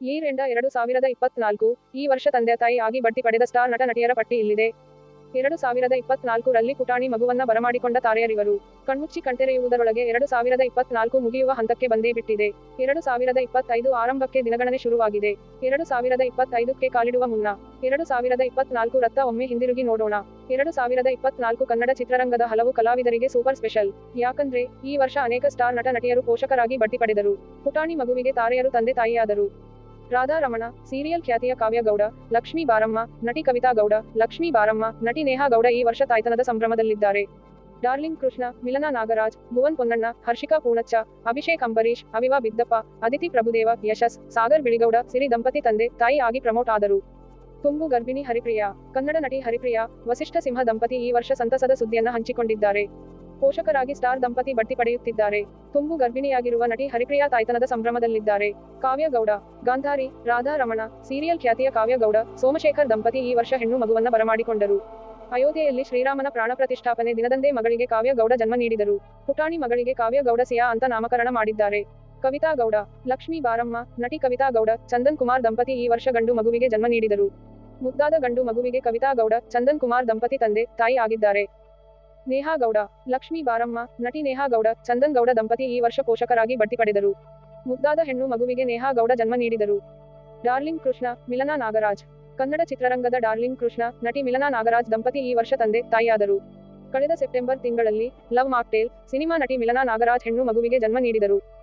ಈ ರೆಂಡ ಎರಡು ಸಾವಿರದ ಇಪ್ಪತ್ನಾಲ್ಕು, ಈ ವರ್ಷ ತಂದೆ ತಾಯಿ ಆಗಿ ಬಡ್ತಿ ಪಡೆದ ಸ್ಟಾರ್ ನಟ ನಟಿಯರ ಪಟ್ಟಿ ಇಲ್ಲಿದೆ. ಎರಡು ಸಾವಿರದ ಇಪ್ಪತ್ನಾಲ್ಕರಲ್ಲಿ ಪುಟಾಣಿ ಮಗುವನ್ನ ಬರಮಾಡಿಕೊಂಡ ತಾರೆಯರಿವರು. ಕಣ್ಮುಚ್ಚಿ ಕಂಟೆರೆಯುವುದರೊಳಗೆ ಎರಡು ಸಾವಿರದ ಇಪ್ಪತ್ನಾಲ್ಕು ಮುಗಿಯುವ ಹಂತಕ್ಕೆ ಬಂದೇ ಬಿಟ್ಟಿದೆ. ಎರಡು ಸಾವಿರದ ಇಪ್ಪತ್ತೈದು ಆರಂಭಕ್ಕೆ ದಿನಗಣನೆ ಶುರುವಾಗಿದೆ. ಎರಡು ಸಾವಿರದ ಇಪ್ಪತ್ತೈದಕ್ಕೆ ಕಾಲಿಡುವ ಮುನ್ನ, ಎರಡು ಸಾವಿರದ ಇಪ್ಪತ್ನಾಲ್ಕು ರತ್ತ ಒಮ್ಮೆ ಹಿಂದಿರುಗಿ ನೋಡೋಣ. ಎರಡು ಸಾವಿರದ ಇಪ್ಪತ್ನಾಲ್ಕು ಕನ್ನಡ ಚಿತ್ರರಂಗದ ಹಲವು ಕಲಾವಿದರಿಗೆ ಸೂಪರ್ ಸ್ಪೆಷಲ್. ಯಾಕಂದ್ರೆ, ಈ ವರ್ಷ ಅನೇಕ ಸ್ಟಾರ್ ನಟ ನಟಿಯರು ಪೋಷಕರಾಗಿ ಬಡ್ತಿ ಪಡೆದರು. ಪುಟಾಣಿ ಮಗುವಿಗೆ ತಾರೆಯರು ತಂದೆ ತಾಯಿಯಾದರು. ರಾಧಾ ರಮಣ ಸೀರಿಯಲ್ ಖ್ಯಾತಿಯ ಕಾವ್ಯಗೌಡ, ಲಕ್ಷ್ಮೀ ಬಾರಮ್ಮ, ನಟಿ ಕವಿತಾ ಗೌಡ, ಲಕ್ಷ್ಮೀ ಬಾರಮ್ಮ, ನಟಿ ನೇಹಾ ಗೌಡ ಈ ವರ್ಷ ತಾಯ್ತನದ ಸಂಭ್ರಮದಲ್ಲಿದ್ದಾರೆ. ಡಾರ್ಲಿಂಗ್ ಕೃಷ್ಣ, ಮಿಲನ ನಾಗರಾಜ್, ಭುವನ್ ಪೊನ್ನಣ್ಣ, ಹರ್ಷಿಕಾ ಪೂಣಚ್ಚ, ಅಭಿಷೇಕ್ ಅಂಬರೀಶ್ ಅವಿವಾ ಬಿದ್ದಪ್ಪ, ಅದಿತಿ ಪ್ರಭುದೇವ, ಯಶಸ್, ಸಾಗರ್ ಬಿಳಿಗೌಡ, ಸಿರಿ ದಂಪತಿ ತಂದೆ, ತಾಯಿ ಆಗಿ ಪ್ರಮೋಟ್ ಆದರು. ತುಂಬು ಗರ್ಭಿಣಿ ಹರಿಪ್ರಿಯಾ, ಕನ್ನಡ ನಟಿ ಹರಿಪ್ರಿಯಾ, ವಸಿಷ್ಠ ಸಿಂಹ ದಂಪತಿ ಈ ವರ್ಷ ಸಂತಸದ ಸುದ್ದಿಯನ್ನು ಹಂಚಿಕೊಂಡಿದ್ದಾರೆ. ಪೋಷಕರಾಗಿ ಸ್ಟಾರ್ ದಂಪತಿ ಬಡ್ತಿ ಪಡೆಯುತ್ತಿದ್ದಾರೆ. ತುಂಬು ಗರ್ಭಿಣಿಯಾಗಿರುವ ನಟಿ ಹರಿಪ್ರಿಯಾ ತಾಯ್ತನದ ಸಂಭ್ರಮದಲ್ಲಿದ್ದಾರೆ. ಕಾವ್ಯಗೌಡ ಗಾಂಧಾರಿ, ರಾಧಾ ರಮಣ, ಸೀರಿಯಲ್ ಖ್ಯಾತಿಯ ಕಾವ್ಯಗೌಡ ಸೋಮಶೇಖರ್ ದಂಪತಿ ಈ ವರ್ಷ ಹೆಣ್ಣು ಮಗುವನ್ನ ಬರಮಾಡಿಕೊಂಡರು. ಅಯೋಧ್ಯೆಯಲ್ಲಿ ಶ್ರೀರಾಮನ ಪ್ರಾಣ ಪ್ರತಿಷ್ಠಾಪನೆ ದಿನದಂದೇ ಮಗಳಿಗೆ ಕಾವ್ಯಗೌಡ ಜನ್ಮ ನೀಡಿದರು. ಪುಟಾಣಿ ಮಗಳಿಗೆ ಕಾವ್ಯಗೌಡ ಸಿಯಾ ಅಂತ ನಾಮಕರಣ ಮಾಡಿದ್ದಾರೆ. ಕವಿತಾ ಗೌಡ, ಲಕ್ಷ್ಮೀ ಬಾರಮ್ಮ, ನಟಿ ಕವಿತಾ ಗೌಡ, ಚಂದನ್ ಕುಮಾರ್ ದಂಪತಿ ಈ ವರ್ಷ ಗಂಡು ಮಗುವಿಗೆ ಜನ್ಮ ನೀಡಿದರು. ಮುದ್ದಾದ ಗಂಡು ಮಗುವಿಗೆ ಕವಿತಾ ಗೌಡ, ಚಂದನ್ ಕುಮಾರ್ ದಂಪತಿ ತಂದೆ, ತಾಯಿ ಆಗಿದ್ದಾರೆ. ನೇಹಾ ಗೌಡ, ಲಕ್ಷ್ಮೀ ಬಾರಮ್ಮ, ನಟಿ ನೇಹಾ ಗೌಡ, ಚಂದನ್ ಗೌಡ ದಂಪತಿ ಈ ವರ್ಷ ಪೋಷಕರಾಗಿ ಬಡ್ತಿ ಪಡೆದರು. ಮುದ್ದಾದ ಹೆಣ್ಣು ಮಗುವಿಗೆ ನೇಹಾ ಗೌಡ ಜನ್ಮ ನೀಡಿದರು. ಡಾರ್ಲಿಂಗ್ ಕೃಷ್ಣ, ಮಿಲನಾ ನಾಗರಾಜ್. ಕನ್ನಡ ಚಿತ್ರರಂಗದ ಡಾರ್ಲಿಂಗ್ ಕೃಷ್ಣ, ನಟಿ ಮಿಲನಾ ನಾಗರಾಜ್ ದಂಪತಿ ಈ ವರ್ಷ ತಂದೆ, ತಾಯಿಯಾದರು. ಕಳೆದ ಸೆಪ್ಟೆಂಬರ್ ತಿಂಗಳಲ್ಲಿ ಲವ್ ಮಾಕ್ಟೇಲ್, ಸಿನಿಮಾ ನಟಿ ಮಿಲನಾ ನಾಗರಾಜ್ ಹೆಣ್ಣು ಮಗುವಿಗೆ ಜನ್ಮ ನೀಡಿದರು.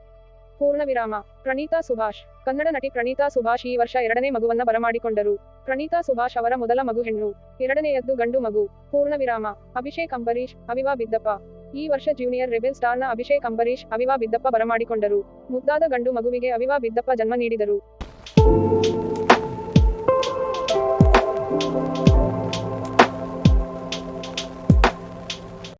ಪೂರ್ಣ ವಿರಾಮ ಪ್ರಣೀತಾ ಸುಭಾಷ್. ಕನ್ನಡ ನಟಿ ಪ್ರಣೀತಾ ಸುಭಾಷ್ ಈ ವರ್ಷ ಎರಡನೇ ಮಗುವನ್ನ ಬರಮಾಡಿಕೊಂಡರು. ಪ್ರಣೀತಾ ಸುಭಾಷ್ ಅವರ ಮೊದಲ ಮಗು ಹೆಣ್ಣು. ಎರಡನೆಯದ್ದು ಗಂಡು ಮಗು. ಪೂರ್ಣ ವಿರಾಮ ಅಭಿಷೇಕ್ ಅಂಬರೀಶ್ ಅವಿವಾ ಬಿದ್ದಪ್ಪ. ಈ ವರ್ಷ ಜೂನಿಯರ್ ರೆಬೆಲ್ ಸ್ಟಾರ್ನ ಅಭಿಷೇಕ್ ಅಂಬರೀಶ್ ಅವಿವಾ ಬಿದ್ದಪ್ಪ ಬರಮಾಡಿಕೊಂಡರು. ಮುದ್ದಾದ ಗಂಡು ಮಗುವಿಗೆ ಅವಿವಾ ಬಿದ್ದಪ್ಪ ಜನ್ಮ ನೀಡಿದರು.